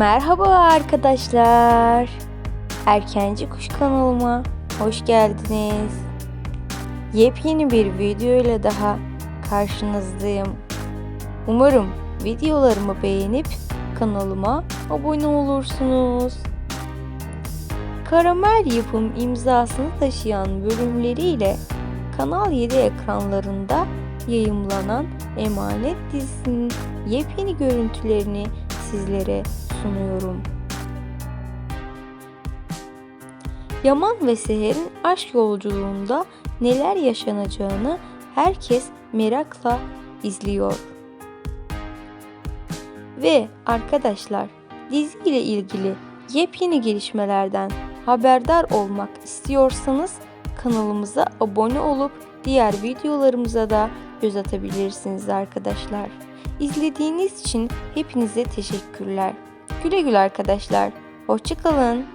Merhaba arkadaşlar. Erkenci Kuş kanalıma hoş geldiniz. Yepyeni bir video ile daha karşınızdayım. Umarım videolarımı beğenip kanalıma abone olursunuz. Karamel yapım imzasını taşıyan bölümleriyle Kanal 7 ekranlarında yayımlanan Emanet dizisinin yepyeni görüntülerini sizlere sunuyorum. Yaman ve Seher'in aşk yolculuğunda neler yaşanacağını herkes merakla izliyor. Ve arkadaşlar dizi ile ilgili yepyeni gelişmelerden haberdar olmak istiyorsanız kanalımıza abone olup diğer videolarımıza da göz atabilirsiniz arkadaşlar. İzlediğiniz için hepinize teşekkürler. Güle güle arkadaşlar. Hoşçakalın.